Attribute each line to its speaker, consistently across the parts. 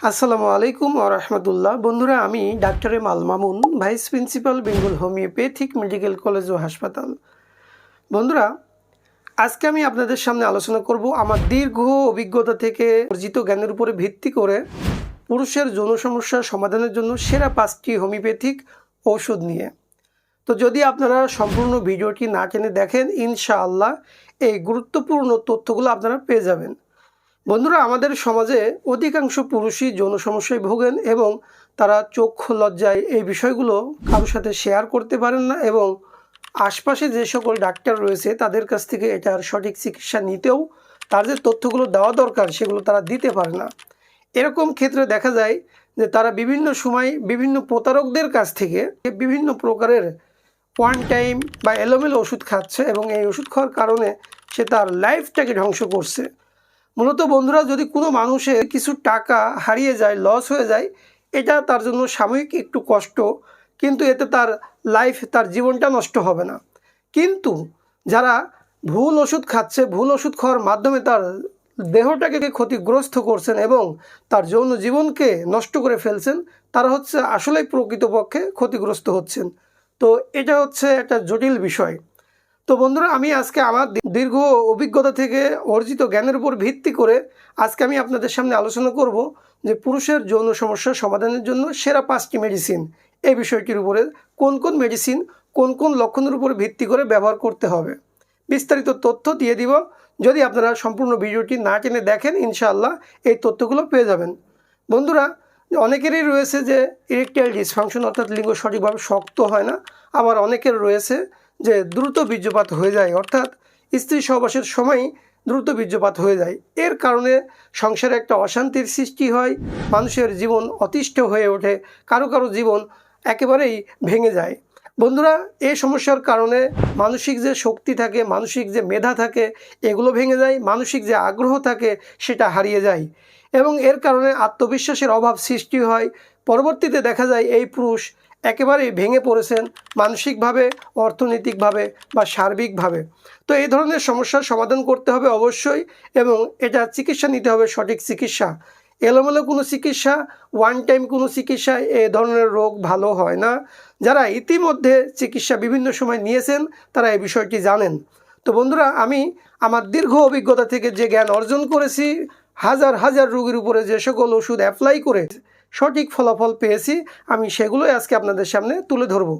Speaker 1: আসসালামু আলাইকুম রহমতুল্লাহ। বন্ধুরা, আমি doctor M Al Mamun, vice principal, Bengal homoeopathic, medical college ও হাসপাতাল। বন্ধুরা, আজকে আমি আপনাদের সামনে আলোচনা করব আমার দীর্ঘ অভিজ্ঞতা থেকে অর্জিত জ্ঞানের উপরে ভিত্তি করে পুরুষের যৌন সমস্যার সমাধানের জন্য সেরা পাঁচটি হোমিওপ্যাথিক ঔষধ নিয়ে। তো যদি আপনারা সম্পূর্ণ ভিডিওটি না টেনে দেখেন, ইনশাআল্লাহ এই গুরুত্বপূর্ণ তথ্যগুলো আপনারা পেয়ে যাবেন। বন্ধুরা, আমাদের সমাজে অধিকাংশ পুরুষই যৌন সমস্যায় ভোগেন এবং তারা চক্ষু লজ্জায় এই বিষয়গুলো কারোর সাথে শেয়ার করতে পারেন না এবং আশপাশে যে সকল ডাক্তার রয়েছে, তাদের কাছ থেকে এটার সঠিক চিকিৎসা নিতেও তার যে তথ্যগুলো দেওয়া দরকার, সেগুলো তারা দিতে পারে না। এরকম ক্ষেত্রে দেখা যায় যে তারা বিভিন্ন সময় বিভিন্ন প্রতারকদের কাছ থেকে বিভিন্ন প্রকারের ওয়ান টাইম বা এলোমেলো ওষুধ খাচ্ছে এবং এই ওষুধ খাওয়ার কারণে সে তার লাইফটাকে ধ্বংস করছে। মূলত বন্ধুরা, যদি কোনো মানুষের কিছু টাকা হারিয়ে যায় লস হয়ে যায়, এটা তার জন্য সাময়িক একটু কষ্ট, কিন্তু এতে তার লাইফ তার জীবনটা নষ্ট হবে না। কিন্তু যারা ভুল ওষুধ খাচ্ছে, ভুল ওষুধ খাওয়ার মাধ্যমে তার দেহটাকে ক্ষতিগ্রস্ত করছেন এবং তার যৌন জীবনকে নষ্ট করে ফেলছেন, তারা হচ্ছে আসলেই প্রকৃতপক্ষে ক্ষতিগ্রস্ত হচ্ছেন। তো এটা হচ্ছে একটা জটিল বিষয়। তো বন্ধুরা, আমি আজকে আমার দীর্ঘ অভিজ্ঞতা থেকে অর্জিত জ্ঞানের উপর ভিত্তি করে আজকে আমি আপনাদের সামনে আলোচনা করব যে পুরুষের যৌন সমস্যার সমাধানের জন্য সেরা পাঁচটি মেডিসিন এই বিষয়টির উপরে কোন কোন মেডিসিন কোন কোন লক্ষণের উপর ভিত্তি করে ব্যবহার করতে হবে। বিস্তারিত তথ্য দিয়ে দিব। যদি আপনারা সম্পূর্ণ ভিডিওটি না টেনে দেখেন, ইনশাআল্লাহ এই তথ্যগুলো পেয়ে যাবেন। বন্ধুরা, অনেকেরই রয়েছে যে ইরেকটাইল ডিসফাংশন অর্থাৎ লিঙ্গ সঠিকভাবে শক্ত হয় না। আবার অনেকের রয়েছে যে দ্রুত বীর্যপাত হয়ে যায়, অর্থাৎ স্ত্রী সহবাসের সময় দ্রুত বীর্যপাত হয়ে যায়। এর কারণে সংসারে একটা অশান্তির সৃষ্টি হয়, মানুষের জীবন অতিষ্ঠ হয়ে ওঠে, কারও কারও জীবন একেবারেই ভেঙে যায়। বন্ধুরা এই সমস্যার কারণে মানসিক যে শক্তি থাকে, মানসিক যে মেধা থাকে, এগুলো ভেঙে যায়, মানসিক যে আগ্রহ থাকে, সেটা হারিয়ে যায়। এবং এর কারণে আত্মবিশ্বাসের অভাব সৃষ্টি হয়। পরবর্তীতে দেখা যায়, এই পুরুষ একেবারেই ভেঙে পড়েছেন মানসিকভাবে, অর্থনৈতিকভাবে বা সার্বিকভাবে। তো এই ধরনের সমস্যার সমাধান করতে হবে অবশ্যই এবং এটা চিকিৎসা নিতে হবে, সঠিক চিকিৎসা। এলোমেলো কোনো চিকিৎসা ওয়ান টাইম কোনো চিকিৎসা, এ ধরনের রোগ ভালো হয় না। যারা ইতিমধ্যে চিকিৎসা বিভিন্ন সময় নিয়েছেন, তারা এই বিষয়টি জানেন। তো বন্ধুরা, আমি আমার দীর্ঘ অভিজ্ঞতা থেকে যে জ্ঞান অর্জন করেছি, হাজার হাজার রোগীর উপরে যে সকল ওষুধ অ্যাপ্লাই করে সঠিক ফলাফল পেয়েছি, আমি সেগুলোই আজকে আপনাদের সামনে তুলে ধরব।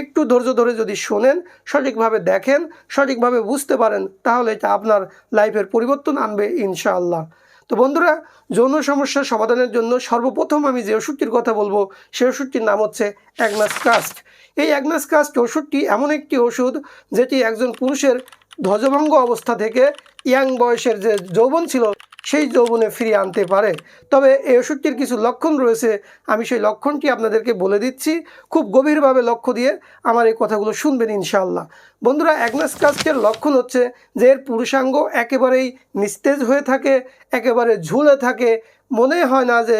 Speaker 1: একটু ধৈর্য ধরে যদি শোনেন, সঠিকভাবে দেখেন, সঠিকভাবে বুঝতে পারেন, তাহলে এটা আপনার লাইফের পরিবর্তন আনবে ইনশাআল্লাহ। তো বন্ধুরা, যৌন সমস্যার সমাধানের জন্য সর্বপ্রথম আমি যে ওষুধটির কথা বলব সেই ওষুধটির নাম হচ্ছে অ্যাগনাস কাস্ট। এই অ্যাগনাস কাস্ট ওষুধটি এমন একটি ওষুধ যেটি একজন পুরুষের ধ্বজভঙ্গ অবস্থা থেকে ইয়াং বয়সের যে যৌবন ছিল সেই যৌবনে ফিরিয়ে আনতে পারে। তবে এই ওষুধটির কিছু লক্ষণ রয়েছে, আমি সেই লক্ষণটি আপনাদেরকে বলে দিচ্ছি। খুব গভীরভাবে লক্ষ্য দিয়ে আমার এই কথাগুলো শুনবেন ইনশাআল্লাহ। বন্ধুরা, অ্যাগনাস কাস্টের লক্ষণ হচ্ছে যে এর পুরুষাঙ্গ একেবারেই নিস্তেজ হয়ে থাকে, একেবারে ঝুলে থাকে। মনে হয় না যে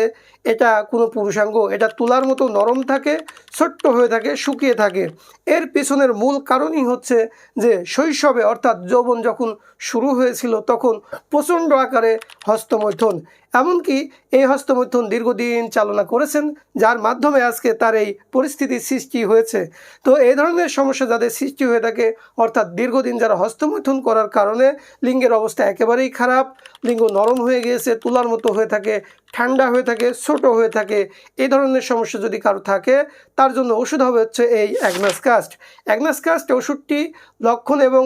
Speaker 1: এটা কোনো পুরুষাঙ্গ, এটা তুলার মতো নরম থাকে, ছোট্ট হয়ে থাকে, শুকিয়ে থাকে। এর পেছনের মূল কারণই হচ্ছে যে শৈশবে, অর্থাৎ যৌবন যখন শুরু হয়েছিল, তখন প্রচণ্ড আকারে হস্তমৈথুন। এমনকি এই হস্তমৈথুন দীর্ঘদিন চালনা করেছেন, যার মাধ্যমে আজকে তার এই পরিস্থিতির সৃষ্টি হয়েছে। তো এই ধরনের সমস্যা যাদের সৃষ্টি হয়ে থাকে, অর্থাৎ দীর্ঘদিন যারা হস্তমৈথুন করার কারণে লিঙ্গের অবস্থা একেবারেই খারাপ, লিঙ্গ নরম হয়ে গিয়েছে, তুলার মতো হয়ে থাকে, ঠান্ডা হয়ে থাকে ছোট হয়ে থাকে। এই ধরনের সমস্যা যদি কারও থাকে, তার জন্য ওষুধ হবে হচ্ছে এই অ্যাগনাস কাস্ট অ্যাগনাস কাস্ট ওষুধটি লক্ষণ এবং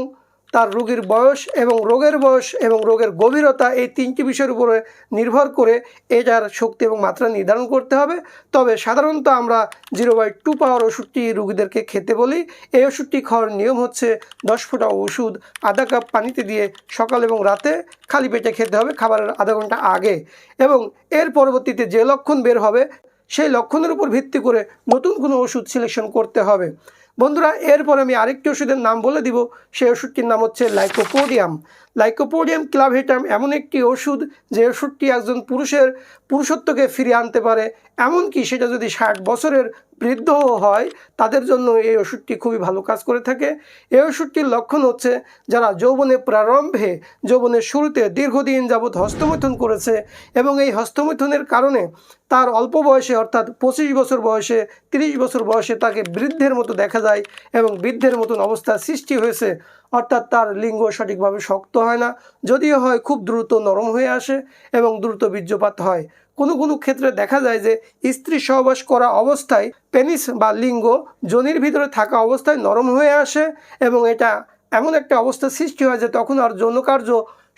Speaker 1: তার রোগীর বয়স এবং রোগের বয়স এবং রোগের গভীরতা এই তিনটি বিষয়ের উপরে নির্ভর করে এটার শক্তি এবং মাত্রা নির্ধারণ করতে হবে। তবে সাধারণত আমরা জিরো বাই টু পাওয়ার ওষুধটি রোগীদেরকে খেতে বলি। এই ওষুধটি খাওয়ার নিয়ম হচ্ছে দশ ফোঁটা ওষুধ, আধা কাপ পানিতে দিয়ে সকাল এবং রাতে খালি পেটে খেতে হবে খাবারের আধা ঘণ্টা আগে। এবং এর পরবর্তীতে যে লক্ষণ বের হবে, সেই লক্ষণের উপর ভিত্তি করে নতুন কোনো ওষুধ সিলেকশন করতে হবে। বন্ধুরা এরপর আমি আরেকটি ওষুধের নাম বলে দিব। সেই ওষুধটির নাম হচ্ছে লাইকোপোডিয়াম লাইকোপোডিয়াম ক্লাভেটাম এমন একটি ওষুধ যে ওষুধটি একজন পুরুষের পুরুষত্বকে ফিরিয়ে আনতে পারে। এমনকি সেটা যদি ষাট বছরের বৃদ্ধ হয়, তাদের জন্য এই ওষুধটি খুবই ভালো কাজ করে থাকে। এই ওষুধটির লক্ষণ হচ্ছে যারা যৌবনে প্রারম্ভে যৌবনের শুরুতে দীর্ঘদিন যাবৎ হস্তমৈথুন করেছে এবং এই হস্তমৈথুনের কারণে তার অল্প বয়সে অর্থাৎ পঁচিশ বছর বয়সে, তিরিশ বছর বয়সে তাকে বৃদ্ধের মতো দেখা যায় এবং বৃদ্ধের মতন অবস্থা সৃষ্টি হয়েছে। অর্থাৎ তার লিঙ্গ সঠিকভাবে শক্ত হয় না, যদিও হয় খুব দ্রুত নরম হয়ে আসে এবং দ্রুত বীর্যপাত হয়। কোনো কোনো ক্ষেত্রে দেখা যায় যে স্ত্রী সহবাস করা অবস্থায় পেনিস বা লিঙ্গ যোনির ভিতরে থাকা অবস্থায় নরম হয়ে আসে এবং এটা এমন একটা অবস্থা সৃষ্টি হয় যে তখন আর যৌন কার্য,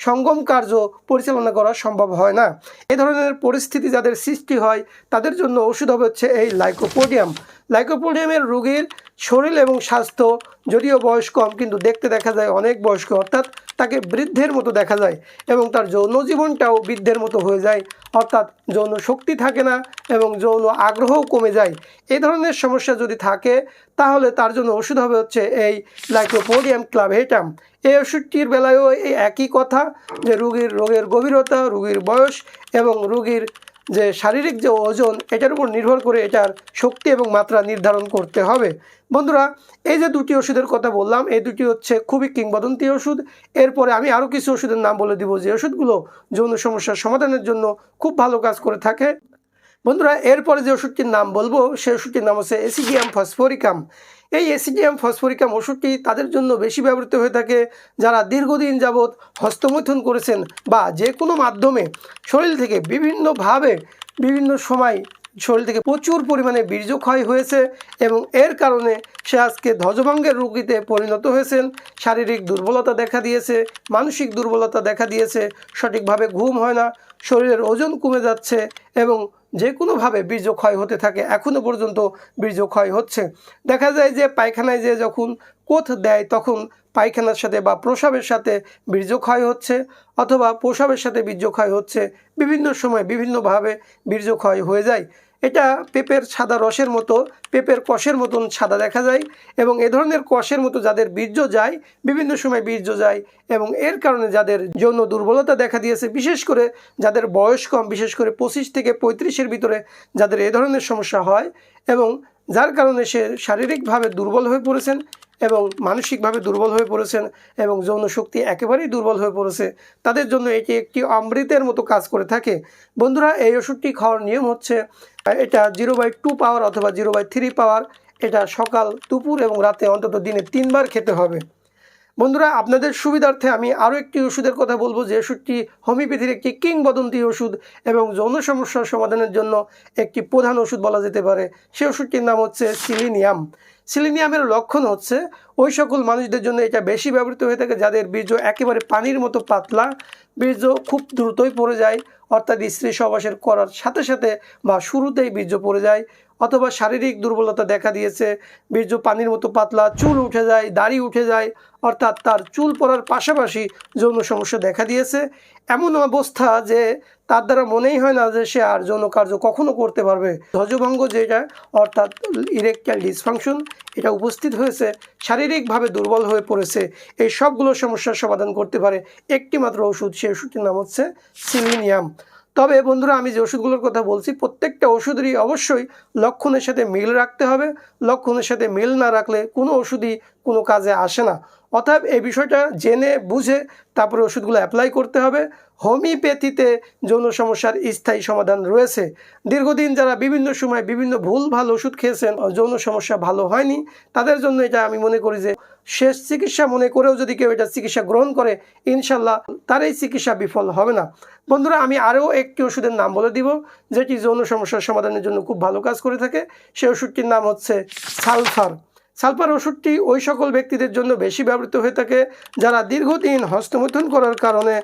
Speaker 1: সঙ্গম কার্য পরিচালনা করা সম্ভব হয় না। এ ধরনের পরিস্থিতি যাদের সৃষ্টি হয়, তাদের জন্য ওষুধ হবে হচ্ছে এই লাইকোপোডিয়াম। লাইকোপোডিয়ামের রোগীর শরীর এবং স্বাস্থ্য, যদিও বয়স কম, কিন্তু দেখতে দেখা যায় অনেক বয়স্ক, অর্থাৎ তাকে বৃদ্ধের মতো দেখা যায় এবং তার যৌন জীবনটাও বৃদ্ধের মতো হয়ে যায়। অর্থাৎ যৌন শক্তি থাকে না এবং যৌন আগ্রহও কমে যায়। এই ধরনের সমস্যা যদি থাকে, তাহলে তার জন্য ওষুধ হবে হচ্ছে এই লাইকোপোডিয়াম ক্লাভেটাম। এই ওষুধটির বেলায়ও এই একই কথা যে রুগীর, রোগের গভীরতা, রুগীর বয়স এবং রুগীর যে শারীরিক যে ওজন, এটার উপর নির্ভর করে এটার শক্তি এবং মাত্রা নির্ধারণ করতে হবে। বন্ধুরা, এই যে দুটি ওষুধের কথা বললাম, এই দুটি হচ্ছে খুবই কিংবদন্তি ওষুধ। এরপরে আমি আরও কিছু ওষুধের নাম বলে দিব, যে ওষুধগুলো যৌন সমস্যার সমাধানের জন্য খুব ভালো কাজ করে থাকে। বন্ধুরা, এরপরে যে ওষুধটির নাম বলব সেই ওষুধটির নাম হচ্ছে এসিডিয়াম ফসফরিকাম। এই এসিডিয়াম ফসফরিকাম ওষুধটি তাদের জন্য বেশি ব্যবহৃত হয়ে থাকে যারা দীর্ঘদিন যাবৎ হস্তমৈথুন করেছেন বা যে কোনো মাধ্যমে শরীর থেকে বিভিন্নভাবে, বিভিন্ন সময় শরীর থেকে প্রচুর পরিমাণে বীর্যক্ষয় হয়েছে এবং এর কারণে সে আজকে ধ্বজভঙ্গের রোগীতে পরিণত হয়েছেন। শারীরিক দুর্বলতা দেখা দিয়েছে, মানসিক দুর্বলতা দেখা দিয়েছে, সঠিকভাবে ঘুম হয় না, শরীরের ওজন কমে যাচ্ছে এবং যে কোনোভাবে বীর্য ক্ষয় হতে থাকে এখনও পর্যন্ত বীর্য ক্ষয় হচ্ছে। দেখা যায় যে পায়খানায় যে যখন কোথ দেয়, তখন পায়খানার সাথে বা প্রসাবের সাথে বীর্য ক্ষয় হচ্ছে অথবা প্রসাবের সাথে বীর্যক্ষয় হচ্ছে। বিভিন্ন সময় বিভিন্নভাবে বীর্য ক্ষয় হয়ে যায়। এটা পেঁপের সাদা রসের মতো, পেঁপের কষের মতন সাদা দেখা যায় এবং এ ধরনের কষের মতো যাদের বীর্য যায়, বিভিন্ন সময় বীর্য যায় এবং এর কারণে যাদের যৌন দুর্বলতা দেখা দিয়েছে, বিশেষ করে যাদের বয়স কম, বিশেষ করে পঁচিশ থেকে পঁয়ত্রিশের ভিতরে যাদের এ ধরনের সমস্যা হয় এবং যার কারণে সে শারীরিকভাবে দুর্বল হয়ে পড়েছেন এবং মানসিকভাবে দুর্বল হয়ে পড়েছেন এবং যৌন শক্তি একেবারেই দুর্বল হয়ে পড়েছে, তাদের জন্য এটি একটি অমৃতের মতো কাজ করে থাকে। বন্ধুরা, এই ওষুধটি খাওয়ার নিয়ম হচ্ছে, এটা জিরো বাই টু পাওয়ার অথবা জিরো বাই থ্রি পাওয়ার, এটা সকাল, দুপুর এবং রাতে অন্তত দিনে তিনবার খেতে হবে। বন্ধুরা, আপনাদের সুবিধার্থে আমি আরও একটি ওষুধের কথা বলব, যে ওষুধটি হোমিওপ্যাথির একটি কিংবদন্তি ওষুধ এবং যৌন সমস্যার সমাধানের জন্য একটি প্রধান ওষুধ বলা যেতে পারে। সেই ওষুধটির নাম হচ্ছে সিলিনিয়াম। সিলিনিয়ামের লক্ষণ হচ্ছে ওই সকল মানুষদের জন্য এটা বেশি ব্যবহৃত হয়ে থাকে, যাদের বীর্য একেবারে পানির মতো পাতলা, বীর্য খুব দ্রুতই পড়ে যায়, অর্থাৎ স্ত্রী সহবাসের করার সাথে সাথে বা শুরুতেই বীর্য পড়ে যায়। অথবা শারীরিক দুর্বলতা দেখা দিয়েছে। বীর্য পানির মতো পাতলা, চুল উঠে যায়, দাড়ি উঠে যায়, অর্থাৎ তার চুল পড়ার পাশাপাশি যৌন সমস্যা দেখা দিয়েছে। এমন অবস্থা যে তার দ্বারা মনেই হয় না যে সে আর যৌন কার্য কখনো করতে পারবে। ধ্বজভঙ্গ যেটা, অর্থাৎ ইরেকটাইল ডিসফাংশন এটা উপস্থিত হয়েছে, শারীরিকভাবে দুর্বল হয়ে পড়েছে। এই সবগুলো সমস্যার সমাধান করতে পারে একটি মাত্র ওষুধ সেই ওষুধটির নাম হচ্ছে সিলিনিয়াম তবে বন্ধুরা, আমি যে ওষুধগুলোর কথা বলছি, প্রত্যেকটা ওষুধেরই অবশ্যই লক্ষণের সাথে মিল রাখতে হবে। লক্ষণের সাথে মিল না রাখলে কোনো ওষুধই কোনো কাজে আসে না। অতএব এই বিষয়টা জেনে, বুঝে তারপরে ওষুধগুলো অ্যাপ্লাই করতে হবে। হোমিওপ্যাথিতে যৌন সমস্যার স্থায়ী সমাধান রয়েছে। দীর্ঘদিন যারা বিভিন্ন সময় বিভিন্ন ভুল, ভালো ওষুধ খেয়েছেন যৌন সমস্যা ভালো হয়নি, তাদের জন্য এটা আমি মনে করি যে শেষ চিকিৎসা মনে করেও যদি কেউ এটা চিকিৎসা গ্রহণ করে, ইনশাল্লাহ তার এই চিকিৎসা বিফল হবে না। বন্ধুরা, আমি আরও একটি ওষুধের নাম বলে দিব, যেটি যৌন সমস্যার সমাধানের জন্য খুব ভালো কাজ করে থাকে। সেই ওষুধটির নাম হচ্ছে সালফার। সালফার ওষুধটি ওই সকল ব্যক্তিদের জন্য বেশি ব্যবহৃত হয়ে থাকে, যারা দীর্ঘদিন হস্তমৈথুন করার কারণে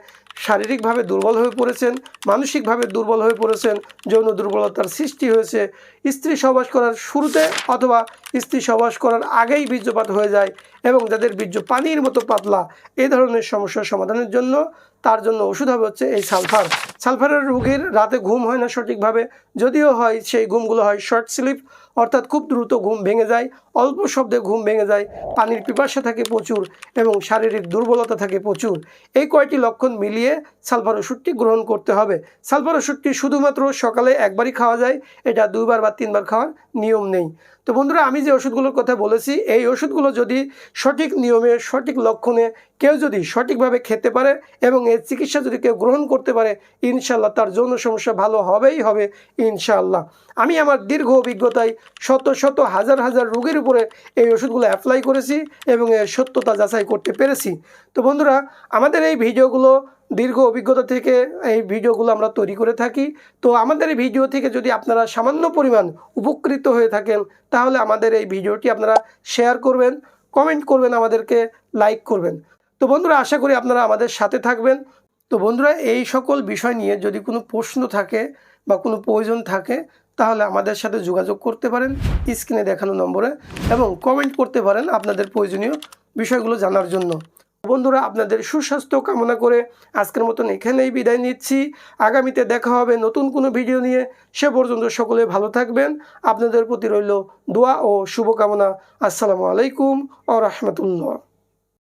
Speaker 1: শারীরিকভাবে দুর্বল হয়ে পড়েছেন, মানসিকভাবে দুর্বল হয়ে পড়েছেন, যৌন দুর্বলতার সৃষ্টি হয়েছে। স্ত্রী সহবাস করার শুরুতে অথবা স্ত্রী সহবাস করার আগেই বীর্যপাত হয়ে যায় এবং যাদের বীর্য পানির মতো পাতলা এই ধরনের সমস্যার সমাধানের জন্য, তার জন্য ওষুধ হবে হচ্ছে এই সালফার। সালফারের রোগীর রাতে ঘুম হয় না সঠিকভাবে, যদিও হয়, সেই ঘুমগুলো হয় শর্ট স্লিপ অর্থাৎ খুব দ্রুত ঘুম ভেঙে যায়, অল্প শব্দে ঘুম ভেঙে যায়, পানির পিপাসা থাকে প্রচুর এবং শারীরিক দুর্বলতা থাকে প্রচুর। এই কয়টি লক্ষণ মিলিয়ে সালফার ওষুধটি গ্রহণ করতে হবে। সালফার ওষুধটি শুধুমাত্র সকালে একবারই খাওয়া যায়, এটা দুইবার বা তিনবার খাওয়ার নিয়ম নেই। তো বন্ধুরা, আমি যে ওষুধগুলোর কথা বলেছি, এই ওষুধগুলো যদি সঠিক নিয়মে, সঠিক লক্ষণে কেউ যদি সঠিকভাবে খেতে পারে এবং এর চিকিৎসা যদি কেউ গ্রহণ করতে পারে ইনশাল্লাহ তার যৌন সমস্যা ভালো হবেই হবে ইনশাল্লাহ। আমি আমার দীর্ঘ অভিজ্ঞতায় শত শত হাজার হাজার রোগীর উপরে এই ওষুধগুলো অ্যাপ্লাই করেছি এবং এর সত্যতা যাচাই করতে পেরেছি। তো বন্ধুরা, আমাদের এই ভিডিওগুলো দীর্ঘ অভিজ্ঞতা থেকে এই ভিডিওগুলো আমরা তৈরি করে থাকি। তো আমাদের এই ভিডিও থেকে যদি আপনারা সামান্য পরিমাণ উপকৃত হয়ে থাকেন, তাহলে আমাদের এই ভিডিওটি আপনারা শেয়ার করবেন কমেন্ট করবেন, আমাদেরকে লাইক করবেন। তো বন্ধুরা, আশা করি আপনারা আমাদের সাথে থাকবেন। তো বন্ধুরা, এই সকল বিষয় নিয়ে যদি কোনো প্রশ্ন থাকে বা কোনো প্রয়োজন থাকে, তাহলে আমাদের সাথে যোগাযোগ করতে পারেন, স্ক্রিনে দেখানো নম্বরে, এবং কমেন্ট করতে পারেন আপনাদের প্রয়োজনীয় বিষয়গুলো জানার জন্য। বন্ধুরা, আপনাদের সুস্বাস্থ্য কামনা করে আজকের মতন এখানেই বিদায় নিচ্ছি। আগামীতে দেখা হবে নতুন কোনো ভিডিও নিয়ে। সে পর্যন্ত সকলে ভালো থাকবেন। আপনাদের প্রতি রইল দোয়া ও শুভকামনা। আসসালামু আলাইকুম ও রহমতুল্লাহ।